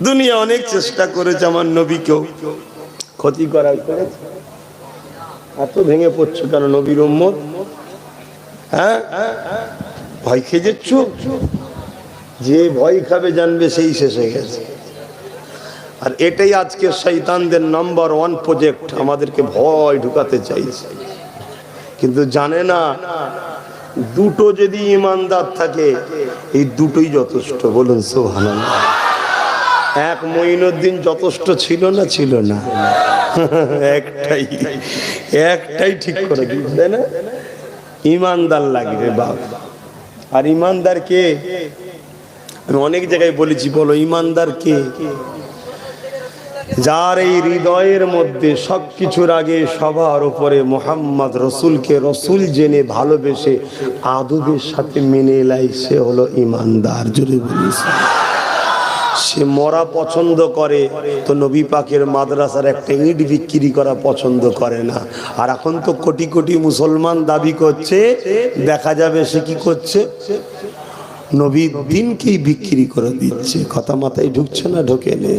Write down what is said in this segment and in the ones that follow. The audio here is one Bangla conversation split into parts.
দুনিয়া অনেক চেষ্টা করেছে আমার নবীকেও। ক্ষতি করার করেছে। এত ভেঙে পড়ছো কেন নবীর হ্যাঁ? ভয় খেয়ে যাচ্ছ যে ভয় খাবে, জানবে সেই শেষ হয়ে গেছে। আর এটাই আজকে শৈতানদের নাম্বার ওয়ান প্রজেক্ট। আমাদেরকে ভয় ঢুকাতে চাইছে। কিন্তু জানে না দুটো যদি ইমানদার থাকে, এই দুটোই যথেষ্ট। বলুন সোহান এক মঈনুদ্দিন যথেষ্ট ছিল না ছিল না। একটাই একটাই ঠিক করে দিই তাই না? ইমানদার লাগবে, বাপ। আর ইমানদার কে? আমি অনেক জায়গায় বলেছি, বলো, ইমানদার কে? যার এই হৃদয়ের মধ্যে সবকিছুর আগে সবার উপরে মোহাম্মদ রসুলকে রসুল জেনে ভালোবেসে আদবের সাথে মেনে এলাই সে হলো ইমানদার জুড়ে বলিস সে মরা পছন্দ করে, তো নবী পাকের মাদ্রাসার একটা ইট বিক্রি করা পছন্দ করে না। আর এখন তো কোটি কোটি মুসলমান দাবি করছে, দেখা যাবে সে কি করছে? নবী দিনকেই বিক্রি করে দিচ্ছে। কথা মাথায় ঢুকছে না, ঢোকে নে।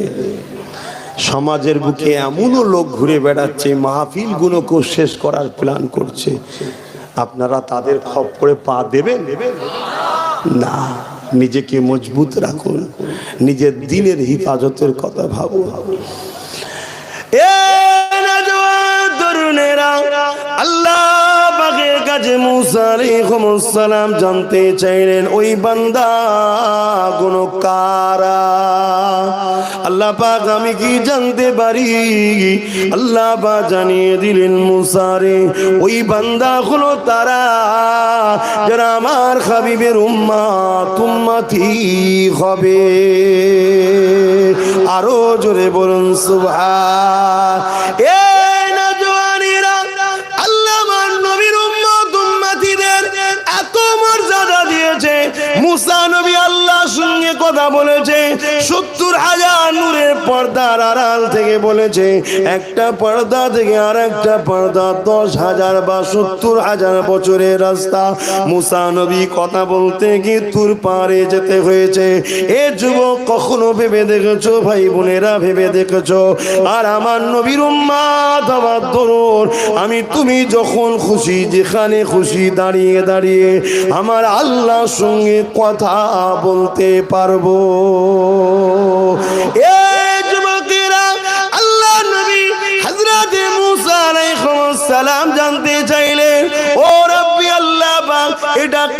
সমাজের বুকে এমনও লোক ঘুরে বেড়াচ্ছে, মাহফিল গুলোকেও শেষ করার প্ল্যান করছে। আপনারা তাদের খপ্পরে পা দেবেন? না, নিজেকে মজবুত রাখুন, নিজের দিনের হিফাজতের কথা ভাবুন। এ সালাম জানতে চাইলেন, ওই বান্দা কোন কারা? আল্লাহ পাক আমি কি জানতে পারি? আল্লাহ পাক জানিয়ে দিলেন মুসা রে, ওই বান্দা হলো তারা যারা আমার হাবিবের উম্মাত উম্মতি হবে। আরও জোরে বলুন, সুবহান। এই মুসা নবী আল্লাহর সঙ্গে কথা বলেছে। সত্তর হাজার পর্দার আড়াল থেকে বলেছে, একটা পর্দা থেকে আর একটা পর্দা দশ হাজার বা সত্তর হাজার বছরের রাস্তা। কথা বলতে গিয়ে তুর পারে যেতে হয়েছে। এ যুবক কখনো ভেবে দেখেছ, ভাই বোনেরা ভেবে দেখেছ? আর আমার নবীর দরুন, আমি তুমি যখন খুশি, যেখানে খুশি দাঁড়িয়ে দাঁড়িয়ে আমার আল্লাহর সঙ্গে কথা বলতে পারব। এ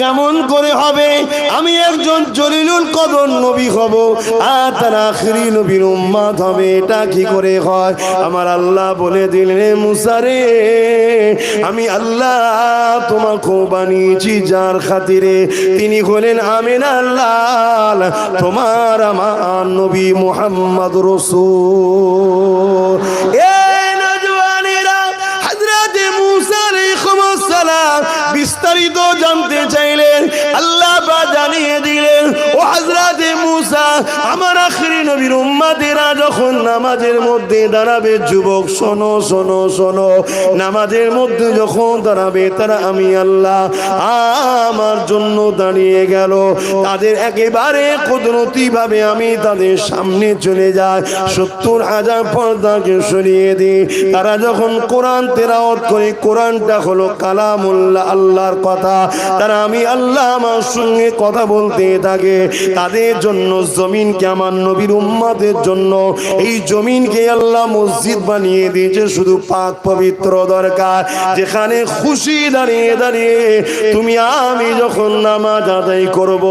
কেমন করে হবে? আমি একজন জলিলুল কদর নবী হব, আর তার আখরি নবীর উম্মাদ হবে। এটা কি করে হয়? আমার আল্লাহ বলে দিলেন মুসা রে, আমি আল্লাহ তোমাকে বানিয়েছি যার খাতিরে তিনি হলেন আমিন আল্লাহ, তোমার আমার নবী মোহাম্মদ রসুল। এই বিস্তারিত জানতে চাইলেন আল্লাহ বা জানিয়ে দিলেন, ও হযরতে মুসা, আমার আখরি নবীর উম্মতেরা যখন নামাজের মধ্যে দাঁড়াবে, যুবক, শোনো শোনো শোনো, নামাজের মধ্যে যখন দাঁড়াবে, তারা আমি আল্লাহ আমার জন্য দাঁড়িয়ে গেল। তাদের একেবারে কুদরতি ভাবে আমি তাদের সামনে চলে যাই। সত্তর হাজার পর্দাকে সরিয়ে দিই। তারা যখন কোরআন তেরাওয়াত করে, কোরআনটা হলো কালামুল্লাহ আল্লাহর কথা। তারা আমি আল্লাহ আমার সঙ্গে কথা বলতে থাকে। তাদের জন্য জমিনকে আমার নবীর উম্মাদের জন্য। এই জমিনকে আল্লাহ মসজিদ বানিয়ে দিয়েছে, শুধু পাক পবিত্র দরকার। যেখানে খুশি দাঁড়িয়ে দাঁড়িয়ে তুমি আমি যখন নামাজ আদায় করব,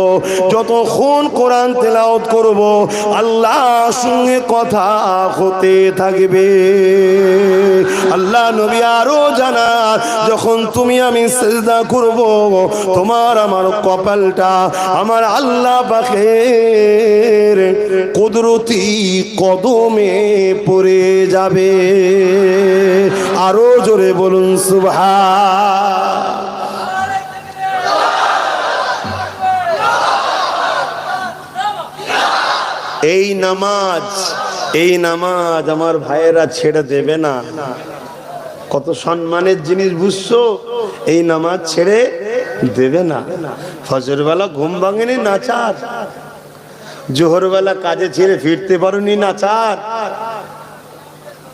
যতক্ষণ কোরআন তেলাওত করব আল্লাহ সঙ্গে কথা হতে থাকবে। আল্লাহ নবী আরও জানা যখন তুমি আমি সেজদা করব তোমার আমার কপালটা, আমার আল্লাহ পাখের কুদরতি কদমে পড়ে যাবে। আরও জোরে বলুন সুভা এই নামাজ এই নামাজ আমার ভাইয়েরা ছেড়ে দেবে না। কত সম্মানের জিনিস বুঝছ? এই নামাজ ছেড়ে দেবে না। ফজর বেলা ঘুম ভাঙেনি নাচার জোহরবেলা কাজে ছেড়ে ফিরতে পারোনি নাচার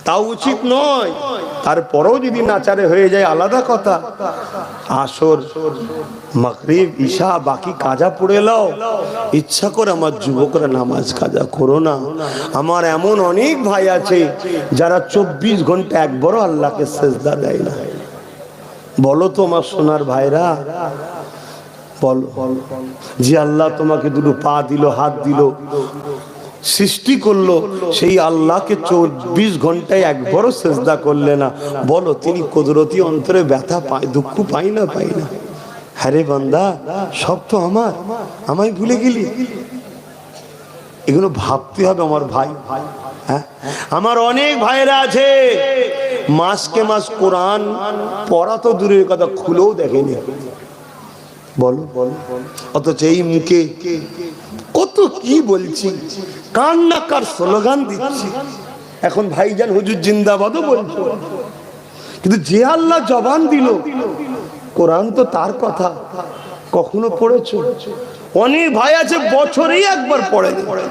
তাও উচিত নয়। তারপরেও যদি নাচারে হয়ে যায়, আলাদা কথা। আসর, মাগরিব ঈশা বাকি কাজা পড়ে লাও ইচ্ছা করে আমার যুবকরা নামাজ কাজা করো না। আমার এমন অনেক ভাই আছে, যারা চব্বিশ ঘণ্টা একবারও আল্লাহকে সেজদা দেয় না। বলো তো আমার সোনার ভাইরা, বলো। যে আল্লাহ তোমাকে দুটো পা দিল, হাত দিল সৃষ্টি করল, সেই আল্লাহকে চব্বিশ ঘন্টায় একবারও চেষ্টা করলে না। বলো, তিনি কুদরতি অন্তরে ব্যথা পায়, দুঃখ পাই না পাই না? হ্যারে বান্দা, সব তো আমার। আমায় ভুলে গেলি? এগুলো ভাবতে হবে আমার ভাই। হ্যাঁ? আমার অনেক ভাইরা আছে। মাসকে মাস কোরআন পড়া তো দূরের কথা, খুলেও দেখেনি। বলো বলো। অথচ এই মুখে কত কি বলছি? কার না কার স্লোগান দিচ্ছি। এখন ভাইজান হুজুর জিন্দাবাদও বলছো। কিন্তু যে আল্লাহ জবান দিল, কোরআন তো তার কথা। কখনো পড়েছ? অনেক ভাই আছে, বছরেই একবার পড়ে পড়ে।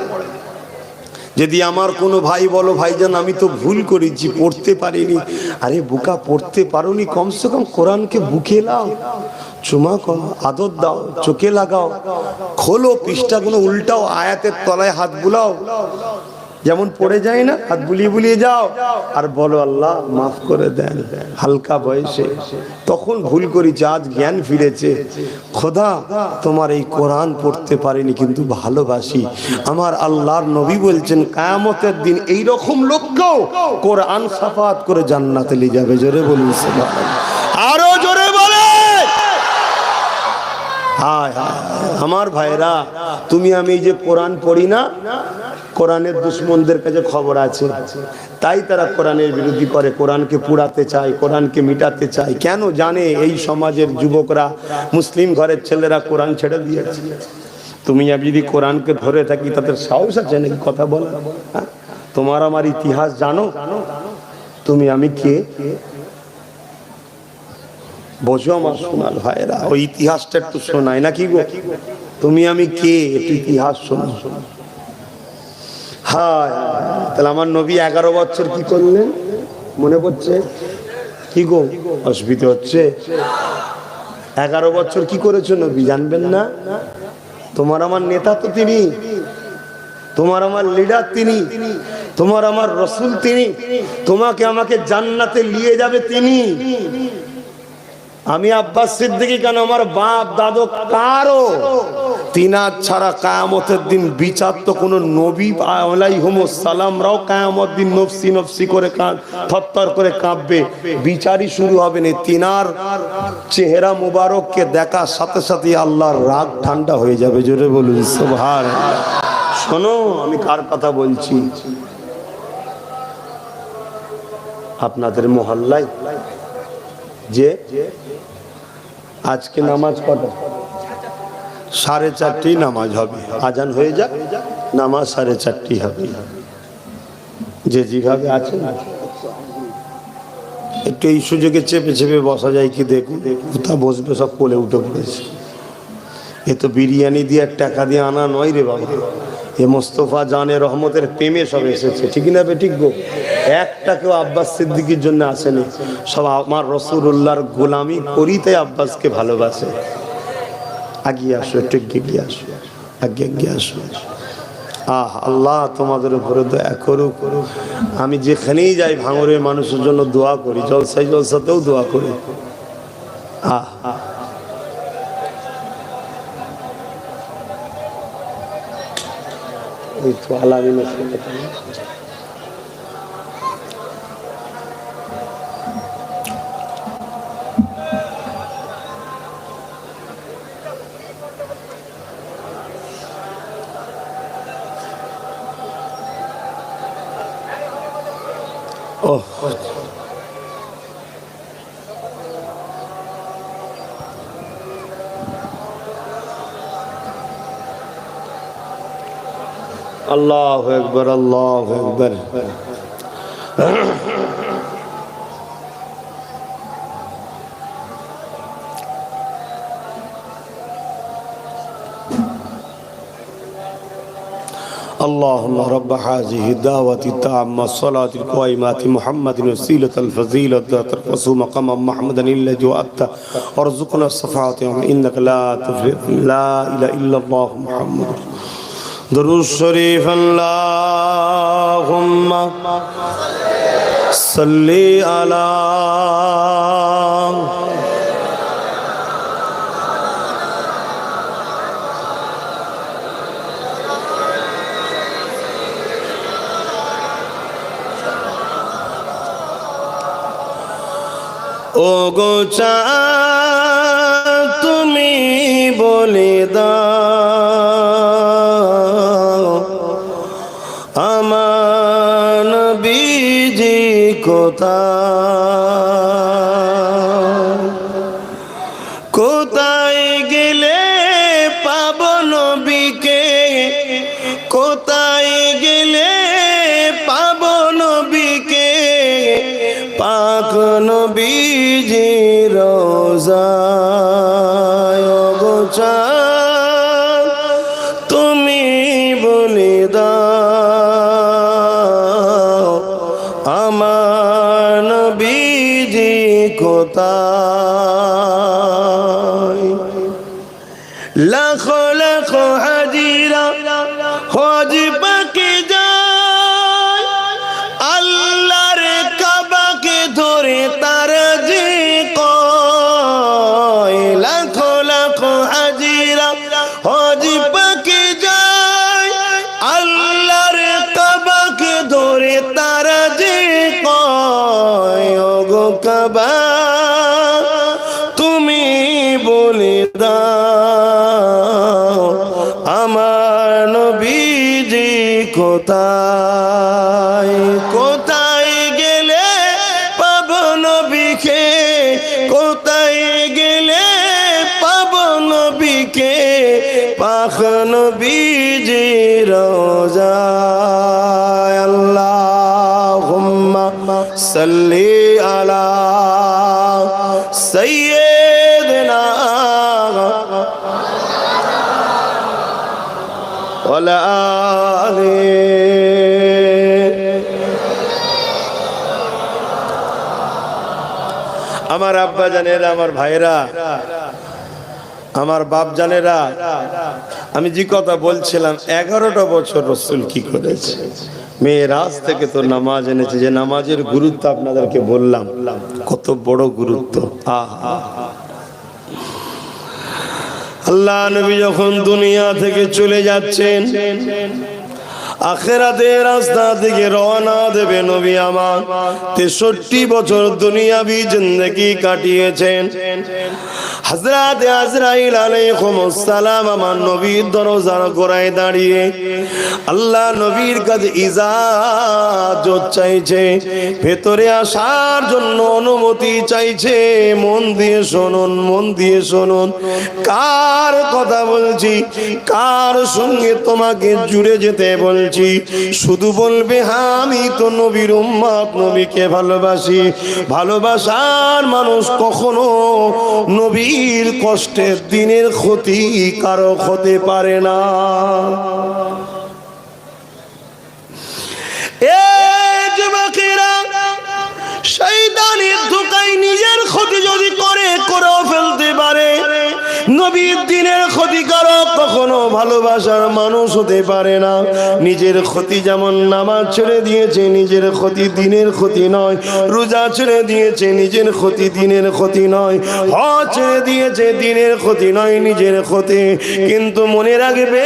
যদি আমার কোনো ভাই বলো, ভাইজান, আমি তো ভুল করেছি, পড়তে পারিনি। আরে, বুকা, পড়তে পারোনি, কমসে কম কোরআনকে বুকে লাও চুমা কর আদর দাও, চোখে লাগাও। খোলো পৃষ্ঠাগুলো, উল্টাও, আয়াতের তলায় হাত বুলাও। যেমন পড়ে যায় না, হাত বুলিয়ে বুলিয়ে যাও। আর বলো আল্লাহ, মাফ করে দেন, হালকা বয়সে। তখন ভুল করেছি আজ জ্ঞান ফিরেছে। খোদা, তোমার এই কোরআন পড়তে পারিনি, কিন্তু ভালোবাসি। আমার আল্লাহর নবী বলছেন, কায়ামতের দিন এই রকম লোককেও কোরআন সাফাত করে জান্নাতে নিয়ে যাবে। জোরে বলুন আরও জোরে বলে। হায় হায়। আমার ভাইরা, তুমি আমি যে কোরআন পড়ি না, কোরআনের দুশ্মনদের কাছে খবর আছে। তাই তারা কোরআনের বিরোধী করে, কোরআনকে পুড়াতে চায়, কোরআনকে মিটাতে চায়। কেন জানে এই সমাজের যুবকরা, মুসলিম ঘরের ছেলেরা কোরআন ছেড়ে দিয়েছে? তুমি আমি যদি কোরআনকে ধরে থাকি, তাদের সাহস আছে নাকি কথা বলা হ্যাঁ? তোমার আমার ইতিহাস জানো? তুমি আমি কে? বোঝো আমার শোনাল ভাইরা ওই ইতিহাসটা একটু শোনায় নাকি গো? তুমি আমি কে? একটু ইতিহাস শোনো হ্যাঁ তাহলে আমার নবী এগারো বছর কি করলেন? মনে পড়ছে? কি গো? অসুবিধা হচ্ছে? এগারো বছর কি করেছ নবী, জানবেন না? তোমার আমার নেতা তো তিনি, তোমার আমার লিডার তিনি, তোমার আমার রসুল তিনি, তোমাকে আমাকে জান্নাতে নিয়ে যাবে তিনি। আমি আব্বাস সিদ্দিকি কেন? আমার বাপ, দাদু, কারও? তিনার ছাড়া কায়ামতের দিন বিচার তো কোনো নবী সালামরাও কায়ামত দিন নফসি নফসি করে থরথর করে কাঁপবে বিচারই শুরু হবে না। তিনার চেহারা মুবারককে দেখার সাথে সাথে আল্লাহর রাগ ঠান্ডা হয়ে যাবে। জোরে বলুন সোভার শোনো, আমি কার কথা বলছি? আপনাদের মহল্লায় যে আজকে নামাজ কটা? সাড়ে চারটি নামাজ হবে। আজান হয়ে যাক, নামাজ সাড়ে চারটি হবে। যে যেভাবে আছে একটু এই সুযোগে চেপে চেপে বসা যায় কি দেখুন, কোথা বসবে সব কোলে উঠে পড়েছে। এ তো বিরিয়ানি দিয়ে টাকা দিয়ে আনা নয় রে বাবা। এ মোস্তফা জানে রহমতের প্রেমে সব এসেছে। ঠিক না বে ঠিক গো? একটা কেউ আব্বাস সিদ্দিকির জন্য আসেনি। সব আমার রসুল্লাহর গোলামি করি তাই আব্বাসকে ভালোবাসে। আগিয়ে আসো, একটু এগিয়ে আসো। আগে এগিয়ে আসো। আহ, আল্লাহ তোমাদের উপরে দয়া করু করু আমি যেখানেই যাই ভাঙরের মানুষের জন্য দোয়া করি জলসাই জলসাতেও দোয়া করি। আহ আহ সঙ্গে Oh. الله أكبر الله أكبر. اللهم رب هذه الدعوة التامة الصلاة القائمة محمد وسيلة الفضيلة ترقص مقام محمد إلا جوأت وارزقنا الصفات إنك لا تفرق لا إله إلا الله محمد. درود الشريف اللهم صل على ও গো চাঁদ, তুমি বলে দাও কোথায়? কোথায় গেলে পাব নবীকে? কোথায় গেলে পাব নবীকে? পাক নবীজি রোজায় নবীজি কোথায় লাখ লাখ হাজিরা কাবা তুমি বলে দাও, আমার নবীজি কোথায়? কোথায় গেলে পাব নবীকে? কোথায় গেলে পাব নবীকে? পাখ নবীজি রোজায় আল্লাহুম্মা সাল্লি আলা সাইয়্যিদিনা ওয়ালা আলি আমার আব্বা জানেরা, আমার ভাইরা আমার বাপ জানেরা, আমি যে কথা বলছিলাম, এগারোটা বছর রসুল কি করেছে? মেয়ে আজ থেকে তো নামাজ এনেছে। যে নামাজের গুরুত্ব আপনাদেরকে বললাম, কত বড় গুরুত্ব। আল্লাহ নবী যখন দুনিয়া থেকে চলে যাচ্ছেন আখেরাতের রাস্তা থেকে রওনা দেবে নবী আমার। তেষট্টি বছর দুনিয়াবি জিন্দগি কাটিয়েছেন। হযরত আজরাইল আলাইহিস সালাম আমার নবীর দরজার গোড়ায় দাঁড়িয়ে আল্লাহ নবীর কাছে ইজাজত চাইছে, ভেতরে আসার জন্য অনুমতি চাইছে। মন দিয়ে শুনুন, মন দিয়ে শুনুন, কার কথা বলছি? কার সঙ্গে তোমাকে জুড়ে যেতে বলছি? শুধু বলবে হ্যাঁ আমি তো নবীর উম্মাদ নবীকে ভালোবাসি। ভালোবাসার মানুষ কখনো নবীর কষ্টের দিনের ক্ষতি কারও হতে পারে না। এ যুবকেরা শয়তানের ধোকায় নিজের ক্ষতি যদি করে, করেও ফেলতে পারে। নবীর দিনের ক্ষতিকারক কখনো ভালোবাসার মানুষ হতে পারে না। নিজের ক্ষতি যেমন নামাজ ছেড়ে দিয়েছে, নিজের ক্ষতি দিনের ক্ষতি নয়। রোজা ছেড়ে দিয়েছে, নিজের ক্ষতি দিনের ক্ষতি নয়। হজ ছেড়ে দিয়েছে, দিনের ক্ষতি নয়, নিজের ক্ষতি। কিন্তু মনে রাখবে,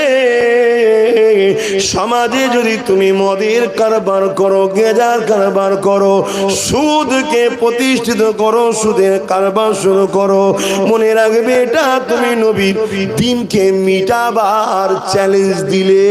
সমাজে যদি তুমি মদের কারবার করো, গেজার কারবার করো, সুদকে প্রতিষ্ঠিত করো, সুদের কারবার শুরু করো। মনে রাখবে এটা তুমি নবী। দিনকে মিটাবার চ্যালেঞ্জ দিলে।